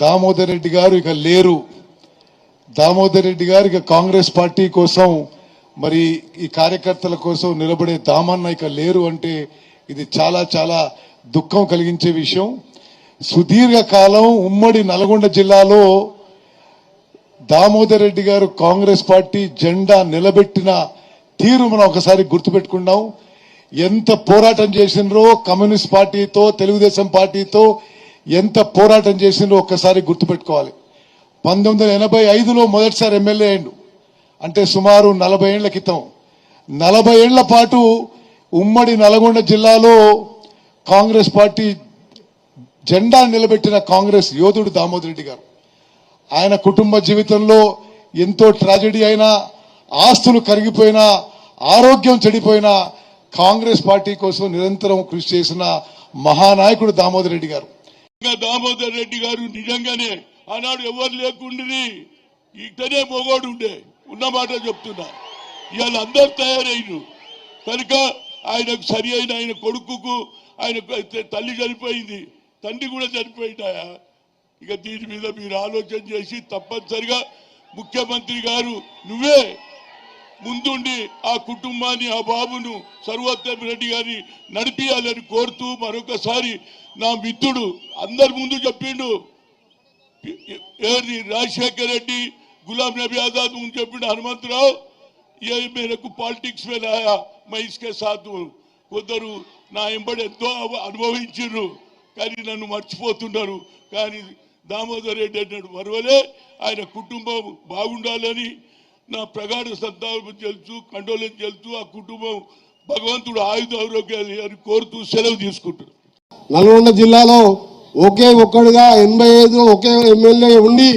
దామోదర్ రెడ్డి గారు ఇక లేరు. దామోదర్ రెడ్డి గారు ఇక కాంగ్రెస్ పార్టీ కోసం మరి ఈ కార్యకర్తల కోసం నిలబడే దామన్న ఇక లేరు అంటే ఇది చాలా చాలా దుఃఖం కలిగించే విషయం. సుదీర్ఘకాలం ఉమ్మడి నల్గొండ జిల్లాలో దామోదర్ రెడ్డి గారు కాంగ్రెస్ పార్టీ జెండా నిలబెట్టిన తీరు మనం ఒకసారి గుర్తుపెట్టుకున్నాం ఎంత పోరాటం చేసినరో కమ్యూనిస్ట్ పార్టీతో తెలుగుదేశం పార్టీతో ఎంత పోరాటం చేసిందో ఒక్కసారి గుర్తుపెట్టుకోవాలి. పంతొమ్మిది వందల ఎనభై ఐదులో మొదటిసారి ఎమ్మెల్యే అయిండు అంటే సుమారు నలభై ఏళ్ళ క్రితం. నలభై ఏళ్ళ పాటు ఉమ్మడి నల్గొండ జిల్లాలో కాంగ్రెస్ పార్టీ జెండా నిలబెట్టిన కాంగ్రెస్ యోధుడు దామోదర్ రెడ్డి గారు. ఆయన కుటుంబ జీవితంలో ఎంతో ట్రాజెడీ అయినా ఆస్తులు కరిగిపోయినా ఆరోగ్యం చెడిపోయినా కాంగ్రెస్ పార్టీ కోసం నిరంతరం కృషి చేసిన మహానాయకుడు దామోదర్ రెడ్డి గారు. దామోదర్ రెడ్డి గారు నిజంగానే ఆనాడు ఎవరు లేకుండ్రి ఇక్కడే మొగోడు ఉండే. ఉన్న మాట చెప్తున్నా. ఇవాళ అందరు తయారైన కనుక ఆయనకు సరి అయిన ఆయన కొడుకుకు ఆయన తల్లి చనిపోయింది. తండ్రి కూడా చనిపోయిందాయా ఇక దీని మీద మీరు ఆలోచన చేసి తప్పనిసరిగా ముఖ్యమంత్రి గారు నువ్వే ముందుండి ఆ కుటుంబాన్ని ఆ బాబును సర్వోత్తమ రెడ్డి గారిని నడిపియాలని కోరుతూ మరొకసారి నా మిత్రుడు అందరి ముందు చెప్పిండు. ఏది రాజశేఖర రెడ్డి గులాం నబీ ఆజాద్ ముందు చెప్పిండు హనుమంతరావు. ఏ మేరకు పాలిటిక్స్ మీద ఆయా మై ఇస్కే కొందరు నా ఎంబడి ఎంతో అనుభవించారు కానీ నన్ను మర్చిపోతున్నారు. కానీ దామోదర్ రెడ్డి అన్నాడు మరవలే ఆయన కుటుంబం బాగుండాలని నా ప్రగాఢ సంతాపం తెలుసు కండోలం తెలుసు ఆ కుటుంబం భగవంతుడు ఆయుధ ఆరోగ్యాలు అని కోరుతూ సెలవు తీసుకుంటున్నాను నల్గొండ జిల్లాలో ఒకే ఒక్కడుగా ఎనభై ఐదు ఒకే ఎమ్మెల్యే ఉండి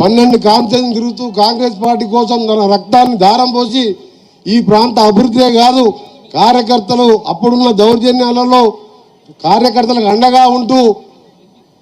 పన్నెండు కాన్సెన్స్ తిరుగుతూ కాంగ్రెస్ పార్టీ కోసం తన రక్తాన్ని దారం పోసి ఈ ప్రాంత అభివృద్ధే కాదు కార్యకర్తలు అప్పుడున్న దౌర్జన్యాలలో కార్యకర్తలకు అండగా ఉంటూ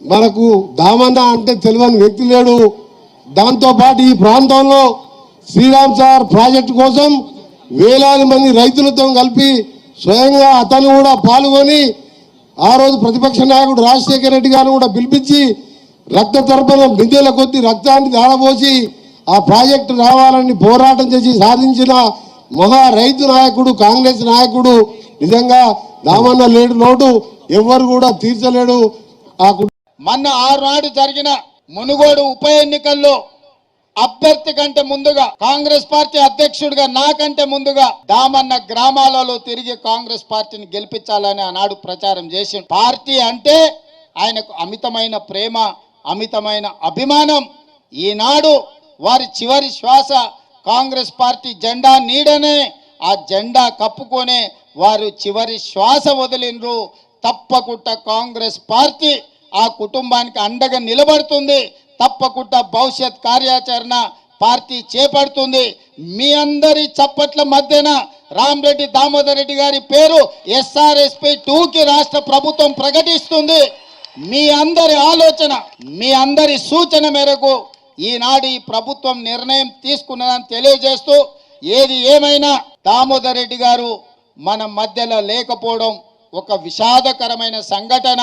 మనకు దామన్న అంటే తెలియని వ్యక్తి లేడు. దాంతోపాటు ఈ ప్రాంతంలో శ్రీరామ్ సార్ ప్రాజెక్టు కోసం వేలాది మంది రైతులతో కలిపి స్వయంగా అతను కూడా పాల్గొని ఆ రోజు ప్రతిపక్ష నాయకుడు రాజశేఖర రెడ్డి గారిని కూడా పిలిపించి రక్త తర్పణ బిందెల కొద్ది రక్తాన్ని దాడబోసి ఆ ప్రాజెక్టు రావాలని పోరాటం చేసి సాధించిన మహా రైతు నాయకుడు కాంగ్రెస్ నాయకుడు నిజంగా దామన్న లేడు లోటు ఎవ్వరు కూడా తీర్చలేడు. ఆ కు- మొన్న జరిగిన మునుగోడు ఉప ఎన్నికల్లో అభ్యర్థి కంటే ముందుగా కాంగ్రెస్ పార్టీ అధ్యక్షుడిగా నాకంటే ముందుగా దామన్న గ్రామాలలో తిరిగి కాంగ్రెస్ పార్టీని గెలిపించాలని ఆనాడు ప్రచారం చేసి పార్టీ అంటే ఆయనకు అమితమైన ప్రేమ అమితమైన అభిమానం. ఈనాడు వారి చివరి శ్వాస కాంగ్రెస్ పార్టీ జెండా నీడనే ఆ జెండా కప్పుకొనే వారు చివరి శ్వాస వదిలినరు తప్పకుండా కాంగ్రెస్ పార్టీ ఆ కుటుంబానికి అండగా నిలబడుతుంది. తప్పకుండా భవిష్యత్ కార్యాచరణ పార్టీ చేపడుతుంది. మీ అందరి చప్పట్ల మధ్యన రామ్రెడ్డి దామోదర్ రెడ్డి గారి పేరు ఎస్ఆర్ఎస్పి టూకి రాష్ట్ర ప్రభుత్వం ప్రకటిస్తుంది. మీ అందరి ఆలోచన మీ అందరి సూచన మేరకు ఈనాడు ఈ ప్రభుత్వం నిర్ణయం తీసుకున్నదని తెలియజేస్తూ ఏది ఏమైనా దామోదర్ రెడ్డి గారు మన మధ్యలో లేకపోవడం ఒక విషాదకరమైన సంఘటన.